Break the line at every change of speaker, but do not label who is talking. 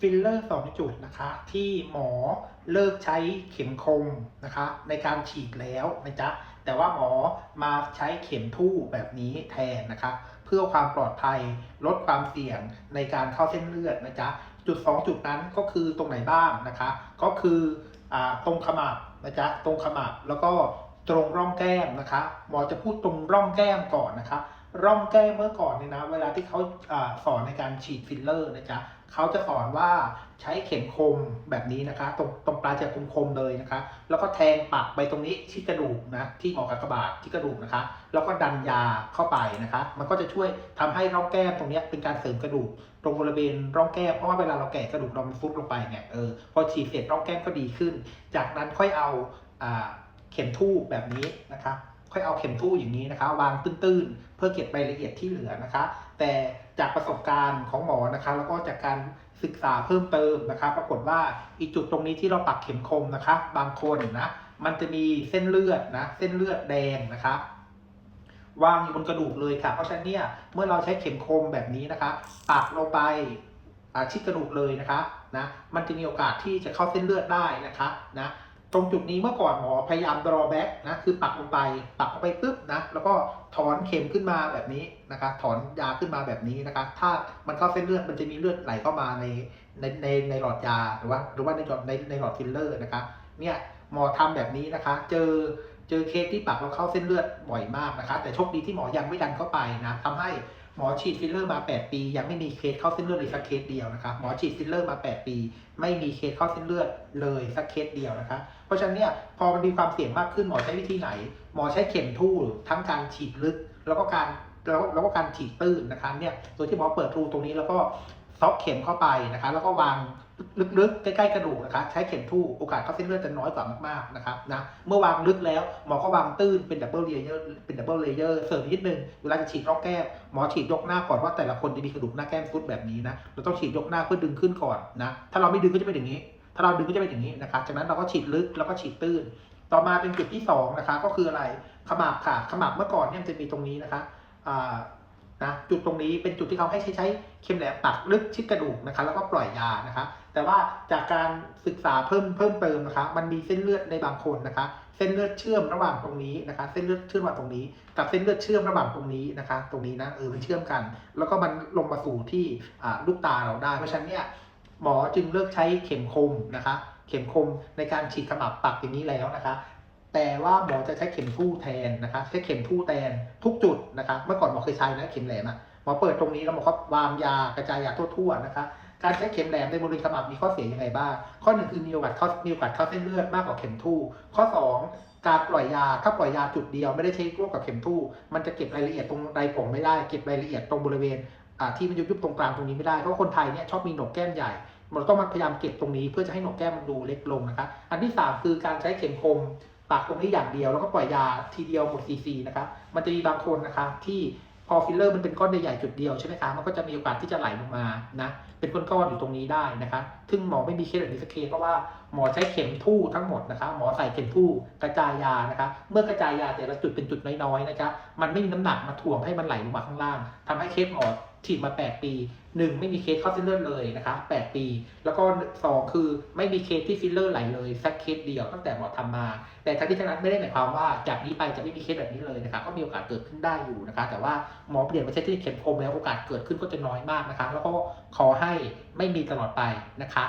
ฟิลเลอร์สองจุดนะคะ ที่หมอเลิกใช้เข็มคมนะคะ ในการฉีดแล้วนะจ๊ะแต่ว่าหมอมาใช้เข็มทู่แบบนี้แทนนะคะ เพื่อความปลอดภัยลดความเสี่ยงในการเข้าเส้นเลือดนะจ๊ะจุด 2 จุดนั้นก็คือตรงไหนบ้างนะคะ ก็คืออตรงขมับนะจ๊ะตรงขมับแล้วก็ตรงร่องแก้มนะคะ หมอจะพูดตรงร่องแก้มก่อนนะคะ ร่องแก้มเมื่อก่อนเนี่ยนะ เวลาที่เขาอสอนในการฉีดฟิลเลอร์นะจ๊ะเขาจะสอนว่าใช้เข็มคมแบบนี้นะคะ ตรงตรงปลายจะคมๆเลยนะคะ แล้วก็แทงปักไปตรงนี้ที่กระดูกนะที่หมอกากบาทที่กระดูกนะคะ แล้วก็ดันยาเข้าไปนะคะ มันก็จะช่วยทำให้ร่องแก้มตรงนี้เป็นการเสริมกระดูกตรงบริเวณร่องแก้มเพราะว่าเวลาเราแกะกระดูกเรามันฟุบลงไปเนี่ยเออพอฉีดเสร็จร่องแก้มก็ดีขึ้น จากนั้นค่อยเอาอ่าเข็มทูบแบบนี้นะคะ ค่อยเอาเข็มทู่อย่างนี้นะคะ วางตื้นๆ เพื่อเก็บรายละเอียดที่เหลือนะคะ แต่จากประสบการณ์ของหมอนะคะ แล้วก็จากการศึกษาเพิ่มเติมนะคะ ปรากฏว่าอีจุดตรงนี้ที่เราปักเข็มคมนะคะ บางคนนะมันจะมีเส้นเลือดนะเส้นเลือดแดงนะคะวางอยู่บนกระดูกเลยค่ะ เพราะฉะนั้นเนี่ยเมื่อเราใช้เข็มคมแบบนี้นะคะปักลงไปชิดกระดูกเลยนะคะนะมันจะมีโอกาสที่จะเข้าเส้นเลือดได้นะคะนะ ตรงจุดนี้เมื่อก่อนหมอพยายาม draw back นะคือปักลงไปปักลงไปปุ๊บนะแล้วก็ถอนเข็มขึ้นมาแบบนี้นะคะถอนยาขึ้นมาแบบนี้นะคะถ้ามันเข้าเส้นเลือดมันจะมีเลือดไหลเข้ามาในในในในหลอดยาหรือว่าหรือว่าในหลอดในในหลอดฟิลเลอร์นะคะเนี่ยหมอทำแบบนี้นะคะ เจอเจอเคสที่ปักแล้วเข้าเส้นเลือดบ่อยมากนะคะ แต่โชคดีที่หมอยังไม่ดันเข้าไปนะทำให้ห มอฉีดฟิลเลอร์มา 8 ปี ยังไม่มีเคสเข้าเส้นเลือดเลยสักเคสเดียวนะคะหมอฉีดฟิลเลอร์มา 8 ปี ไม่มีเคสเข้าเส้นเลือดเลยสักเคสเดียวนะคะ เพราะฉะนั้นเนี่ยพอมันมีความเสี่ยงมากขึ้นหมอใช้วิธีไหน หมอใช้เข็มทู่ทั้งการฉีดลึก แล้วก็การแล้วแล้วก็การฉีดตื้นนะคะเนี่ยโดยที่หมอเปิดรูตรงนี้แล้วก็ซอกเข็มเข้าไปนะคะ แล้วก็วาง ลึกๆ ใกล้ๆกระดูกนะคะใช้เข็มทู่โอกาสเข้าเส้นเลือดจะน้อยกว่ามากๆนะครับนะเมื่อวางลึกแล้วหมอก็วางตื้นเป็นดับเบิลเลเยอร์เป็นดับเบิลเลเยอร์เสริมนิดนึงเวลาจะฉีดร่องแก้มหมอฉีดยกหน้าก่อนว่าแต่ละคนจะมีกระดูกหน้าแก้มฟุดแบบนี้นะเราต้องฉีดยกหน้าเพื่อดึงขึ้นก่อนนะถ้าเราไม่ดึงก็จะเป็นอย่างนี้ ถ้าเราดึงก็จะเป็นอย่างนี้นะครับจากนั้นเราก็ฉีดลึกแล้วก็ฉีดตื้น ต่อมาเป็นจุดที่สองนะคะก็คืออะไรขมับค่ะขมับเมื่อก่อนเนี่ยจะมีตรงนี้นะคะอ่านะจุดตรงนี้เป็นจุดที่เขาให้ใช้ใช้เข็มแหลมปักลึกชิดกระดูกนะคะแล้วก็ปล่อยยานะคะ แต่ว่าจากการศึกษาเพิ่มเพิ่มเติมนะคะ มันมีเส้นเลือดในบางคนนะคะ เส้นเลือดเชื่อมระหว่างตรงนี้นะคะ เส้นเลือดเชื่อมระหว่างตรงนี้ กับเส้นเลือดเชื่อมระหว่างตรงนี้นะคะ ตรงนี้นะเออมันเชื่อมกัน แล้วก็มันลงมาสู่ที่ลูกตาเราได้ เพราะฉะนั้นเนี่ยหมอจึงเลือกใช้เข็มคมนะคะ เข็มคมในการฉีดขมับปักอย่างนี้แล้วนะคะแต่ว่าหมอจะใช้เข็มทู่แทนนะคะ ใช้เข็มทู่แทนทุกจุดนะคะ เมื่อก่อนหมอเคยใช้นะเข็มแหลมอะหมอเปิดตรงนี้แล้วหมอก็วางยากระจายยาทั่วๆนะคะ การใช้เข็มแหลมในบริเวณขมับมีข้อเสียยังไงบ้าง ข้อหนึ่งคือมีโอกาสเข้ามีโอกาสเข้าเส้นเลือดมากกว่าเข็มทู่ ข้อสองการปล่อยยา ถ้าปล่อยยาจุดเดียวไม่ได้ใช้ร่วมกับเข็มทู่ มันจะเก็บรายละเอียดตรงไรผมไม่ได้ เก็บรายละเอียดตรงบริเวณที่มันยุบๆตรงกลางตรงนี้ไม่ได้ เพราะคนไทยเนี่ยชอบมีหนกแก้มใหญ่เราต้องมาพยายามเก็บตรงนี้เพื่อจะให้หนกแก้มมันดูเล็กลงนะคะอันที่ 3 คือการใช้เข็มคมปักตรงนี้อย่างเดียวแล้วก็ปล่อยยาทีเดียวหมดซีซีนะคะ มันจะมีบางคนนะคะที่ พอฟิลเลอร์มันเป็นก้อนใหญ่ๆจุดเดียวใช่ไหมคะ มันก็จะมีโอกาสที่จะไหลลงมานะ เป็นก้อนๆอยู่ตรงนี้ได้นะคะ ซึ่งหมอไม่มีเคสแบบนี้สักเคสเพราะว่าหมอใช้เข็มทู่ทั้งหมดนะคะ หมอใส่เข็มทู่กระจายยานะคะ เมื่อกระจายยาแต่ละจุดเป็นจุดน้อยๆนะคะ มันไม่มีน้ำหนักมาถ่วงให้มันไหลลงมาข้างล่างทำให้เคสหมอ ฉีดมา 8 ปีหนึ่งไม่มีเคสเข้าเส้นเลอร์เลยนะคะ8ปี แล้วก็สองคือไม่มีเคสที่ฟิลเลอร์ไหลเลยสักเคสเดียวตั้งแต่หมอทำมา แต่ทั้งที่ทั้งนั้นไม่ได้หมายความว่าจากนี้ไปจะไม่มีเคสแบบนี้เลยนะคะก็มีโอกาสเกิดขึ้นได้อยู่นะคะ แต่ว่าหมอเปลี่ยนมาใช้ที่เข็มคมแล้วโอกาสเกิดขึ้นก็จะน้อยมากนะคะ แล้วก็ขอให้ไม่มีตลอดไปนะคะ